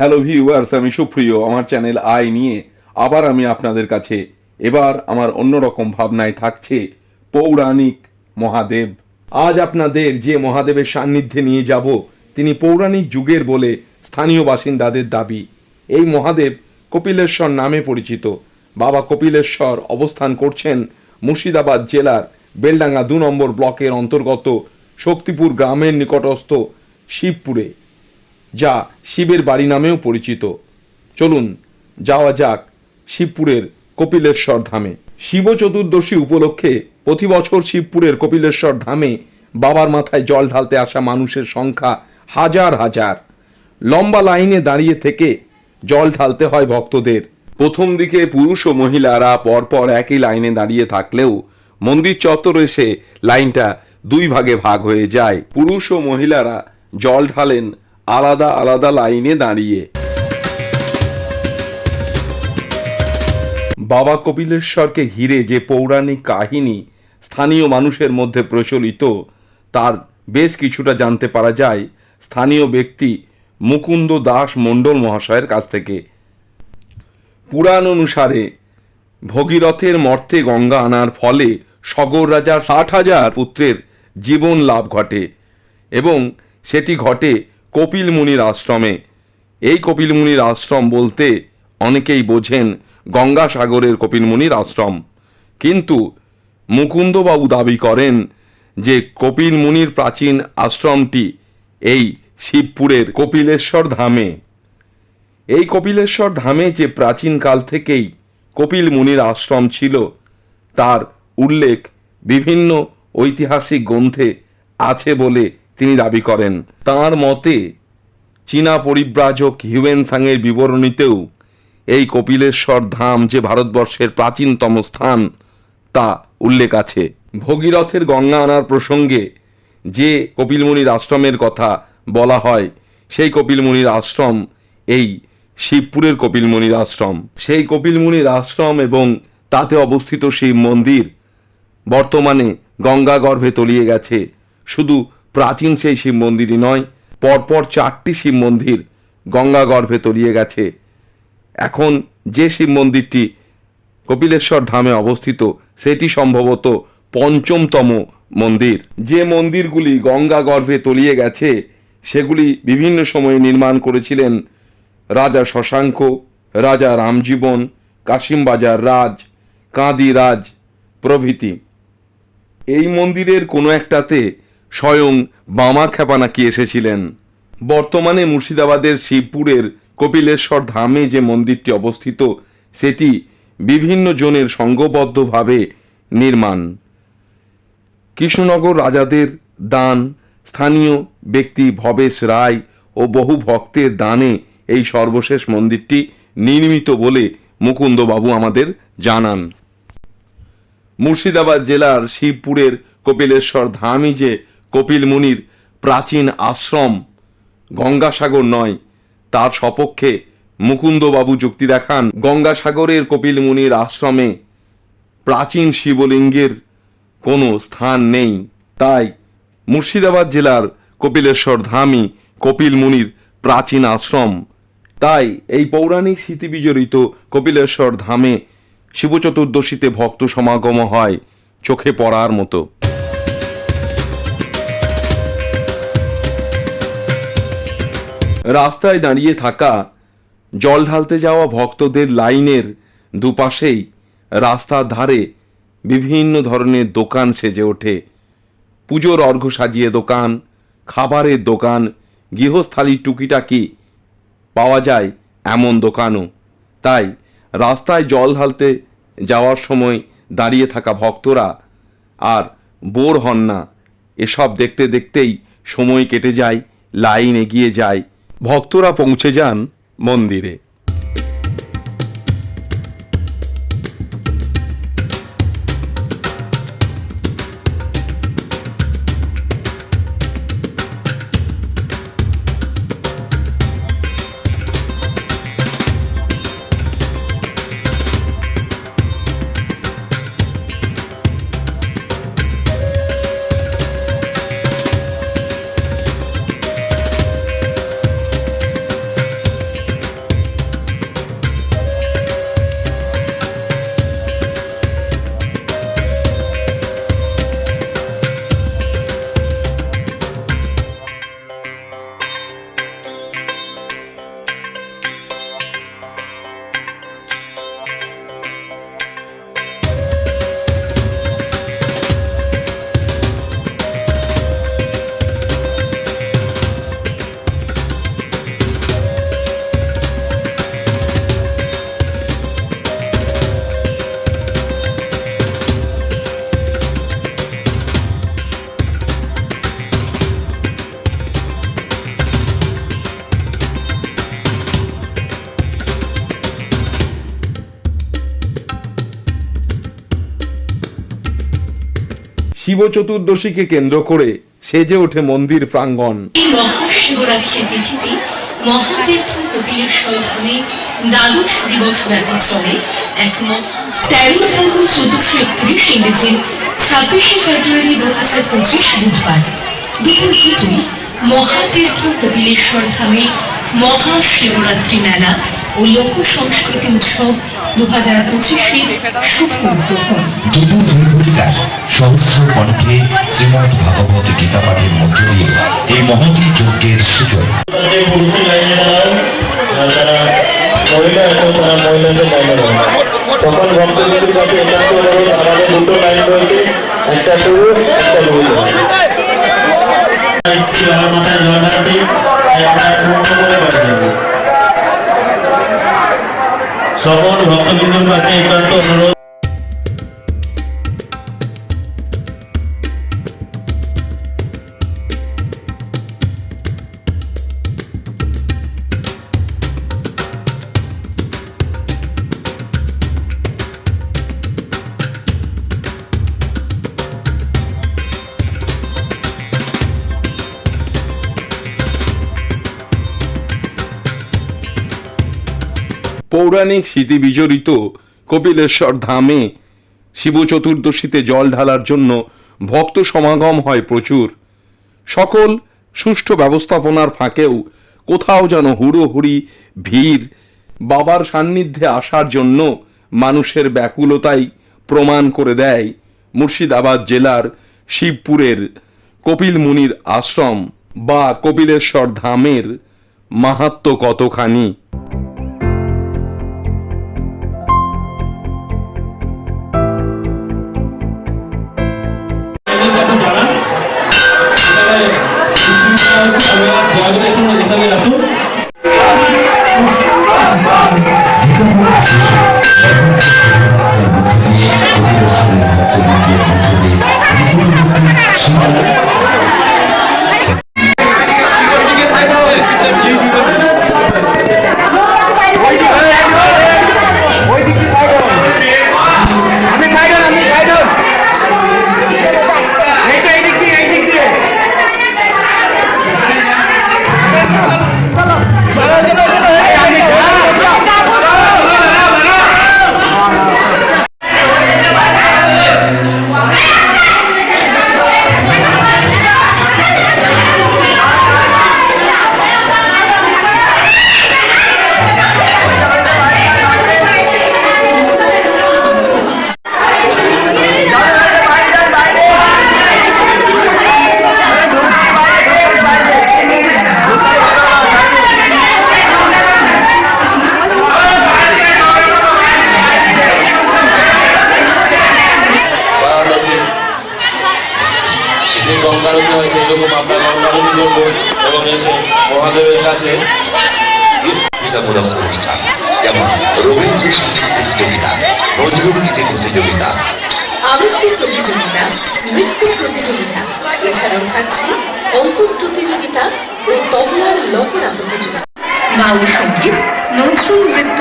Hello viewers আমি সুপ্রিয়, আমার চ্যানেল আই নিয়ে আবার আমি আপনাদের কাছে এবার আমার অন্যরকম ভাবনায় থাকছে পৌরাণিক মহাদেব। আজ আপনাদের যে মহাদেবের সান্নিধ্যে নিয়ে যাব, তিনি পৌরাণিক যুগের বলে স্থানীয় বাসিন্দাদের দাবি। এই মহাদেব কপিলেশ্বর নামে পরিচিত। বাবা কপিলেশ্বর অবস্থান করছেন মুর্শিদাবাদ জেলার বেলডাঙ্গা দু নম্বর ব্লকের অন্তর্গত শক্তিপুর গ্রামের নিকটস্থ শিবপুরে। যা শিবের বাড়ি নামেও পরিচিত। চলুন যাওয়া যাক শিবপুরের কপিলেশ্বর ধামে। শিব চতুর্দশী উপলক্ষে প্রতি বছর শিবপুরের কপিলেশ্বর ধামে বাবার মাথায় জল ঢালতে আসা মানুষের সংখ্যা হাজার হাজার। লম্বা লাইনে দাঁড়িয়ে থেকে জল ঢালতে হয় ভক্তদের। প্রথম দিকে পুরুষ ও মহিলারা পরপর একই লাইনে দাঁড়িয়ে থাকলেও মন্দির চত্বর এসে লাইনটা দুই ভাগে ভাগ হয়ে যায়। পুরুষ ও মহিলারা জল ঢালেন আলাদা আলাদা লাইনে দাঁড়িয়ে। বাবা কপিলেশ্বরকে ঘিরে যে পৌরাণিক কাহিনী স্থানীয় মানুষের মধ্যে প্রচলিত, তার বেশ কিছুটা জানতে পারা যায় স্থানীয় ব্যক্তি মুকুন্দ দাস মণ্ডল মহাশয়ের কাছ থেকে। পুরাণ অনুসারে ভগীরথের মর্তে গঙ্গা আনার ফলে সগর রাজার ষাট হাজার পুত্রের জীবন লাভ ঘটে এবং সেটি ঘটে কপিল মুনির আশ্রমে। এই কপিল মুনির আশ্রম বলতে অনেকেই বোঝেন গঙ্গাসাগরের কপিল মুনির আশ্রম। কিন্তু মুকুন্দবাবু দাবি করেন যে কপিল মুনির প্রাচীন আশ্রমটি এই শিবপুরের কপিলেশ্বর ধামে। এই কপিলেশ্বর ধামে যে প্রাচীনকাল থেকেই কপিল মুনির আশ্রম ছিল, তার উল্লেখ বিভিন্ন ঐতিহাসিক গ্রন্থে আছে বলে তিনি দাবি করেন, তার মতে, চীনা পরিব্রাজক হিউয়েন সাংয়ের বিবরণীতেও এই কপিলেশ্বর ধাম যে ভারতবর্ষের প্রাচীনতম স্থান, তা উল্লেখ আছে। ভগীরথের গঙ্গা আনার প্রসঙ্গে যে কপিলমুনির আশ্রমের কথা বলা হয়, সেই কপিলমুনির আশ্রম এই শিবপুরের কপিলমুনির আশ্রম। সেই কপিলমুনির আশ্রম এবং তাতে অবস্থিত শিব মন্দির বর্তমানে গঙ্গা গর্ভে তলিয়ে গেছে। শুধু প্রাচীন সেই শিব মন্দিরই নয়, পরপর চারটি শিব মন্দির গঙ্গা গর্ভে তলিয়ে গেছে। এখন যে শিব মন্দিরটি কপিলেশ্বর ধামে অবস্থিত, সেটি সম্ভবত পঞ্চমতম মন্দির। যে মন্দিরগুলি গঙ্গা গর্ভে তলিয়ে গেছে, সেগুলি বিভিন্ন সময়ে নির্মাণ করেছিলেন রাজা শশাঙ্ক, রাজা রামজীবন, কাশিমবাজার রাজ, কাঁদি রাজ প্রভৃতি। এই মন্দিরের কোনো একটাতে স্বয়ং বামা খ্যাপা নাকি এসেছিলেন? বর্তমানে মুর্শিদাবাদের শিবপুরের কপিলেশ্বর ধামে যে মন্দিরটি অবস্থিত, সেটি বিভিন্ন জনের সংঘবদ্ধভাবে নির্মাণ। কৃষ্ণনগর রাজাদের দান, স্থানীয় ব্যক্তি ভবেশ রায় ও বহু ভক্তের দানে এই সর্বশেষ মন্দিরটি নির্মিত বলে মুকুন্দবাবু আমাদের জানান। মুর্শিদাবাদ জেলার শিবপুরের কপিলেশ্বর ধামই যে কপিল মুনির প্রাচীন আশ্রম গঙ্গাসাগর নয়। তার সপক্ষে মুকুন্দবাবু যুক্তি দেখান, গঙ্গাসাগরের কপিল মুনির আশ্রমে প্রাচীন শিবলিঙ্গের কোনো স্থান নেই। তাই মুর্শিদাবাদ জেলার কপিলেশ্বর ধামই কপিল মুনির প্রাচীন আশ্রম। তাই এই পৌরাণিক স্মৃতিবিজড়িত কপিলেশ্বর ধামে শিব চতুর্দশীতে ভক্ত সমাগম হয় চোখে পড়ার মতো। রাস্তায় দাঁড়িয়ে থাকা জল ঢালতে যাওয়া ভক্তদের লাইনের দুপাশেই রাস্তার ধারে বিভিন্ন ধরনের দোকান সেজে ওঠে। পুজোর অর্ঘ্য সাজিয়ে দোকান, খাবারের দোকান গৃহস্থালির টুকিটাকি পাওয়া যায় এমন দোকানও। তাই রাস্তায় জল ঢালতে যাওয়ার সময় দাঁড়িয়ে থাকা ভক্তরা আর বোর হন না। এসব দেখতে দেখতেই সময় কেটে যায়, লাইন এগিয়ে যায় ভক্তরা পৌঁছে যান মন্দিরে। শিব চতুর্দশীকে কেন্দ্র করে সেজে ওঠে মন্দির প্রাঙ্গণ। মহাশিবরাত্রি তিথিতে মহাতীর্থ কপিলেশ্বর ধামে দ্বাদশ দিবস ব্যাপী চলে। এক তেরো ফাল্গুন চোদ্দশো একত্রিশ ইংরেজি ছাব্বিশে ফেব্রুয়ারি দু হাজার পঁচিশ বুধবার। দুপুর দুটোই মহাতীর্থ কপিলেশ্বর ধামে মহাশিবরাত্রি মেলা ও লোক সংস্কৃতি উৎসব দু হাজার পঁচিশের শুভ উদ্বোধন। ঘটিকায় সহস্র কণ্ঠে শ্রীমৎ ভাগবত গীতা পাঠের মধ্য দিয়ে এই মহতী যজ্ঞের সূচনা সকল ভক্তবৃন্দর কাছে একান্ত অনুরোধ। পৌরাণিক স্মৃতি বিজড়িত কপিলেশ্বর ধামে শিব চতুর্দশীতে জল ঢালার জন্য ভক্ত সমাগম হয় প্রচুর। সকল সুষ্ঠু ব্যবস্থাপনার ফাঁকেও কোথাও যেন হুড়োহুড়ি ভিড়, বাবার সান্নিধ্যে আসার জন্য মানুষের ব্যাকুলতাই প্রমাণ করে দেয় মুর্শিদাবাদ জেলার শিবপুরের কপিল মুনির আশ্রম বা কপিলেশ্বর ধামের মাহাত্ম কতখানি। করব এবং এসে মহাদেবের কাছে প্রতিযোগিতামূলক অনুষ্ঠান যেমন রবীন্দ্র সংগীত প্রতিযোগিতা নজরুল গীতি প্রতিযোগিতা। আবৃত্তি প্রতিযোগিতা নৃত্য প্রতিযোগিতা এছাড়াও থাকছে প্রতিযোগিতা ও তবলার লহরা প্রতিযোগিতা। বাউল সংগীত নজরুল নৃত্য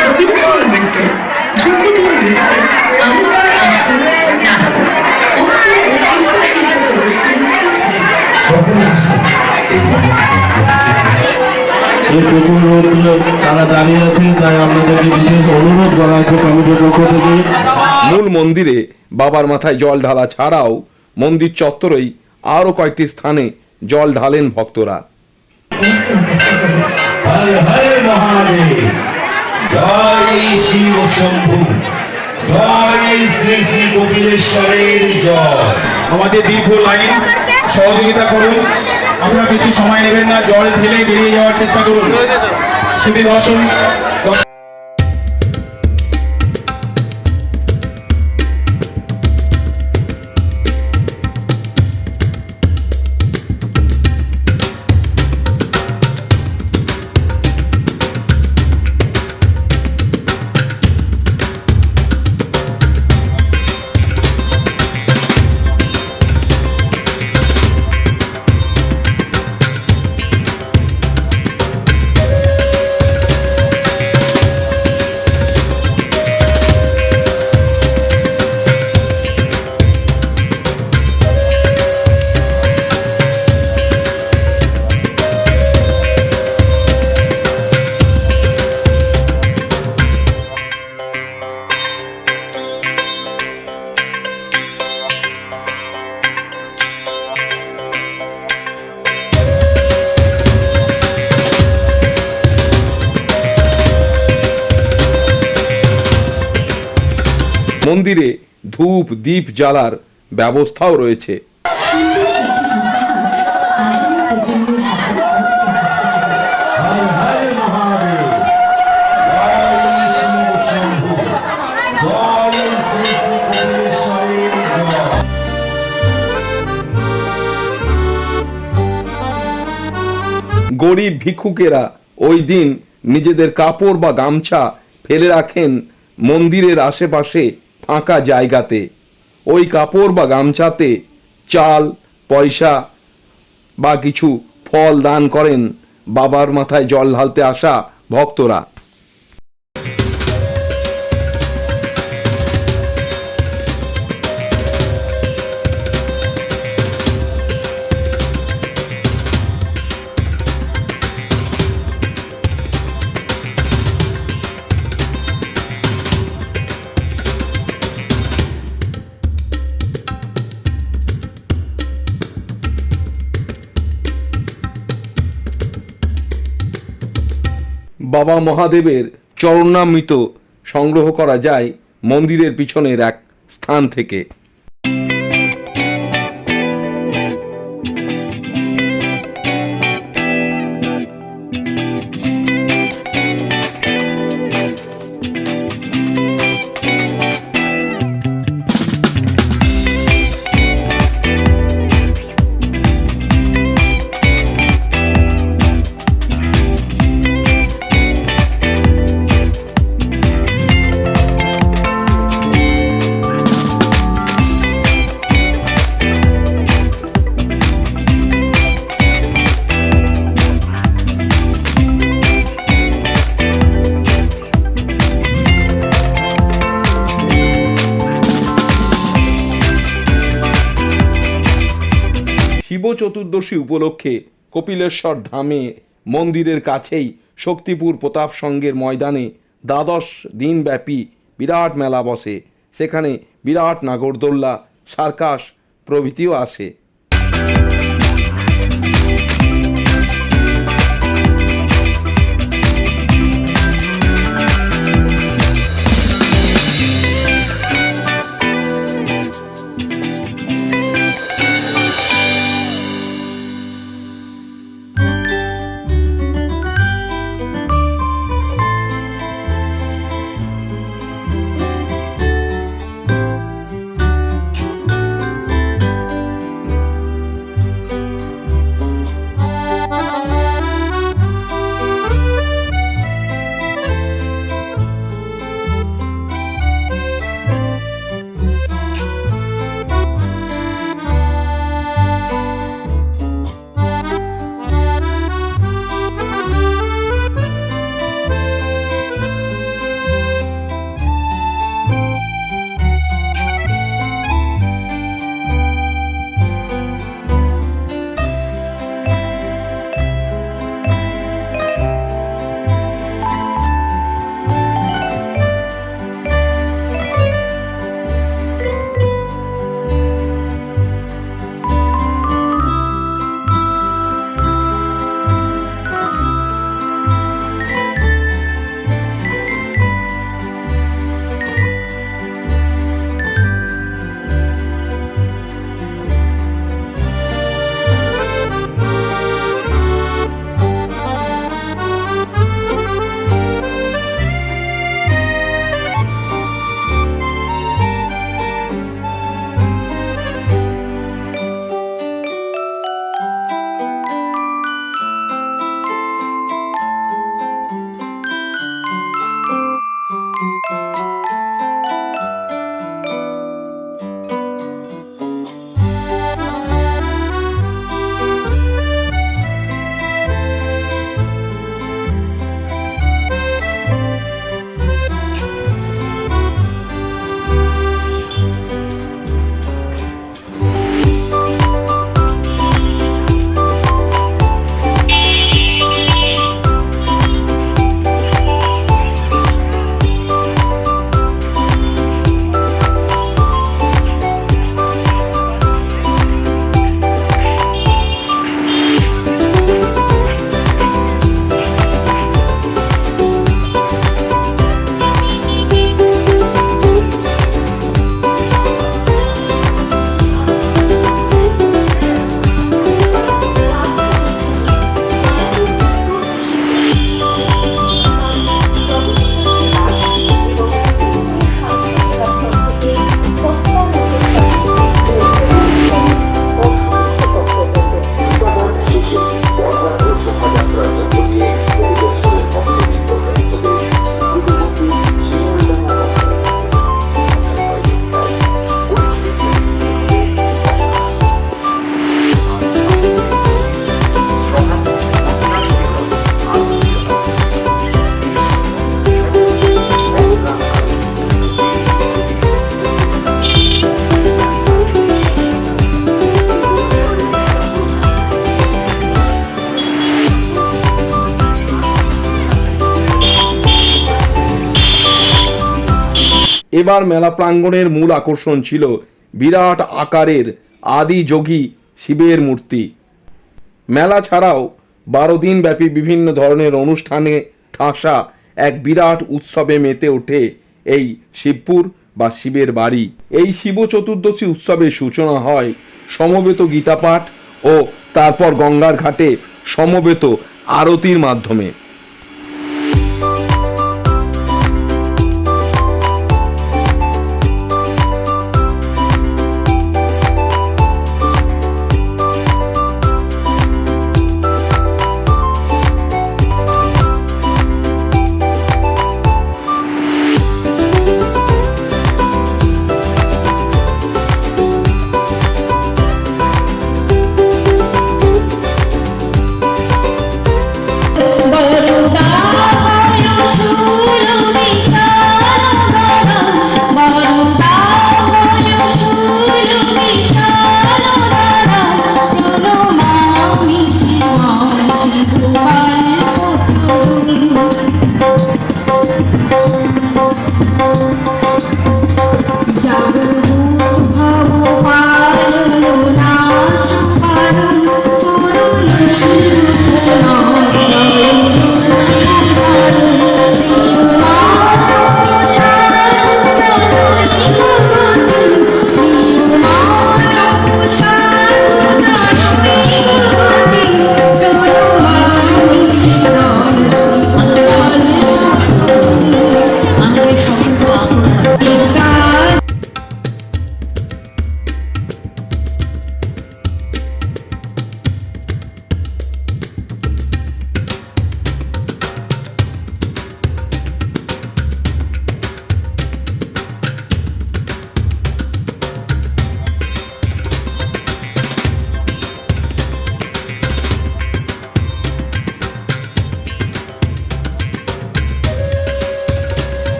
রবীন্দ্র নৃত্য ধ্রুপদী নৃত্য এই চতুর্থ তারা দাঁড়িয়ে আছে তাই আপনাদেরকে বিশেষ অনুরোধ করা হচ্ছে কমিটির পক্ষ থেকে। মূল মন্দিরে বাবার মাথায় জল ঢালা ছাড়াও মন্দির চত্বরেই আরও কয়েকটি স্থানে জল ঢালেন ভক্তরা। হরে হরে মহাদেব জয় শিব শম্ভু জয় শ্রী শ্রী কপিলেশ্বরের জয়। আমাদের দীর্ঘ লাইন। সহযোগিতা করুন। আপনারা বেশি সময় নেবেন না, জল ঢেলে বেরিয়ে যাওয়ার চেষ্টা করুন। শুধু দর্শন মন্দিরে ধূপ দ্বীপ জ্বালার ব্যবস্থাও রয়েছে। গরিব ভিক্ষুকেরা ওই দিন নিজেদের কাপড় বা গামছা ফেলে রাখেন মন্দিরের আশেপাশে। ফাঁকা জায়গাতে, ওই কাপড় বা গামছাতে চাল, পয়সা বা কিছু ফল দান করেন বাবার মাথায় জল ঢালতে আসা ভক্তরা। বাবা মহাদেবের চরণামৃত সংগ্রহ করা যায় মন্দিরের পিছনের এক স্থান থেকে। চতুর্দশী উপলক্ষে কপিলেশ্বর ধামে মন্দিরের কাছেই শক্তিপুর প্রতাপ সঙ্গের ময়দানে দ্বাদশ দিনব্যাপী বিরাট মেলা বসে। সেখানে বিরাট নাগরদোল্লা, সার্কাস প্রভৃতিও আসে। এবার মেলা প্রাঙ্গণের মূল আকর্ষণ ছিল বিরাট আকারের আদি যোগী শিবের মূর্তি। মেলা ছাড়াও বারো দিন ব্যাপী বিভিন্ন ধরনের অনুষ্ঠানে ঠাসা এক বিরাট উৎসবে মেতে ওঠে এই শিবপুর বা শিবের বাড়ি। এই শিব চতুর্দশী উৎসবের সূচনা হয় সমবেত গীতাপাঠ ও তারপর গঙ্গার ঘাটে সমবেত আরতির মাধ্যমে।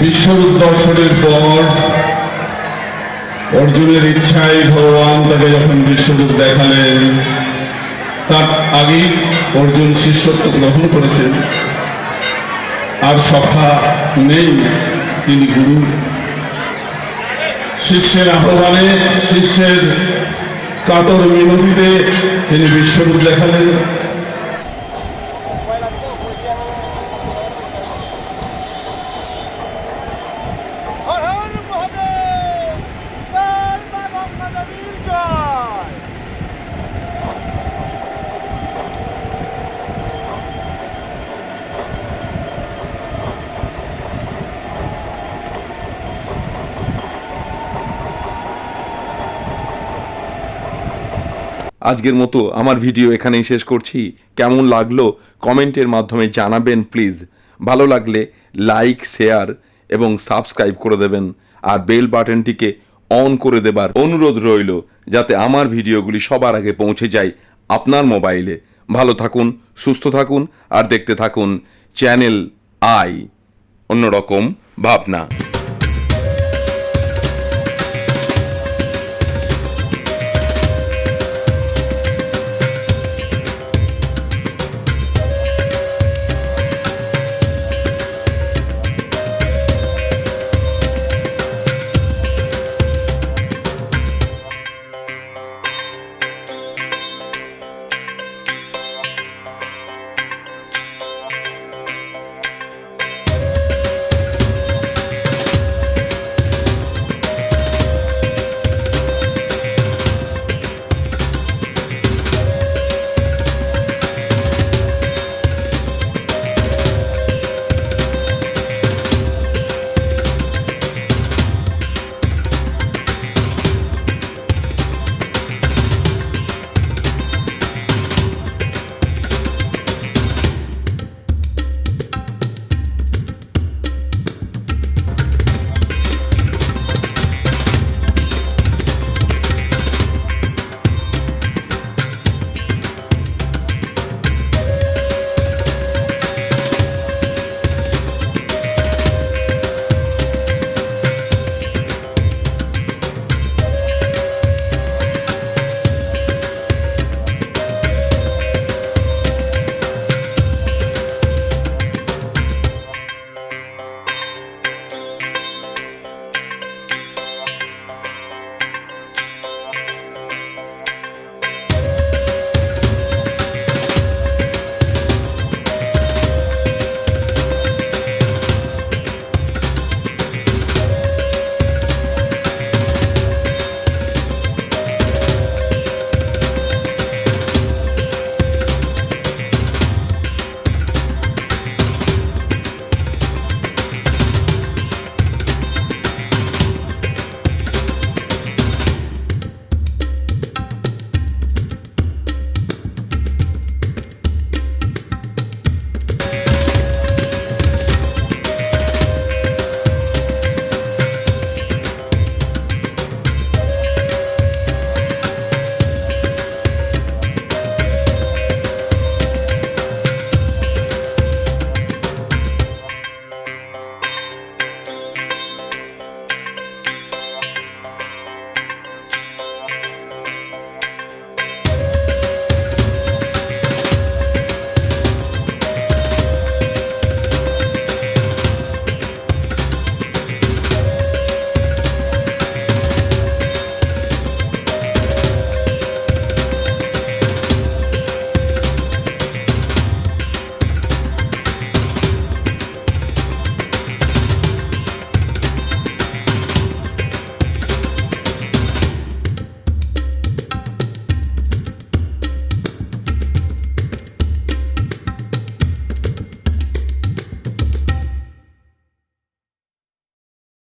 বিশ্বরূপ দর্শনের পর অর্জুনের ইচ্ছায় ভগবান তাকে যখন বিশ্বরূপ দেখালেন, তার আগেই অর্জুন শিষ্যত্ব গ্রহণ করেছেন। আর সখা নেই, তিনি গুরু। শিষ্যের আহ্বানে, শিষ্যের কাতর মিনতিতে তিনি বিশ্বরূপ দেখালেন। আজকের মতো আমার ভিডিও এখানেই শেষ করছি। কেমন লাগল কমেন্টের মাধ্যমে জানাবেন, প্লিজ। ভালো লাগলে লাইক, শেয়ার এবং সাবস্ক্রাইব করে দেবেন আর বেল বাটনটিকে অন করে দেবার অনুরোধ রইল যাতে আমার ভিডিওগুলি সবার আগে পৌঁছে যায় আপনার মোবাইলে। ভালো থাকুন, সুস্থ থাকুন আর দেখতে থাকুন চ্যানেল আই। অন্যরকম ভাবনা।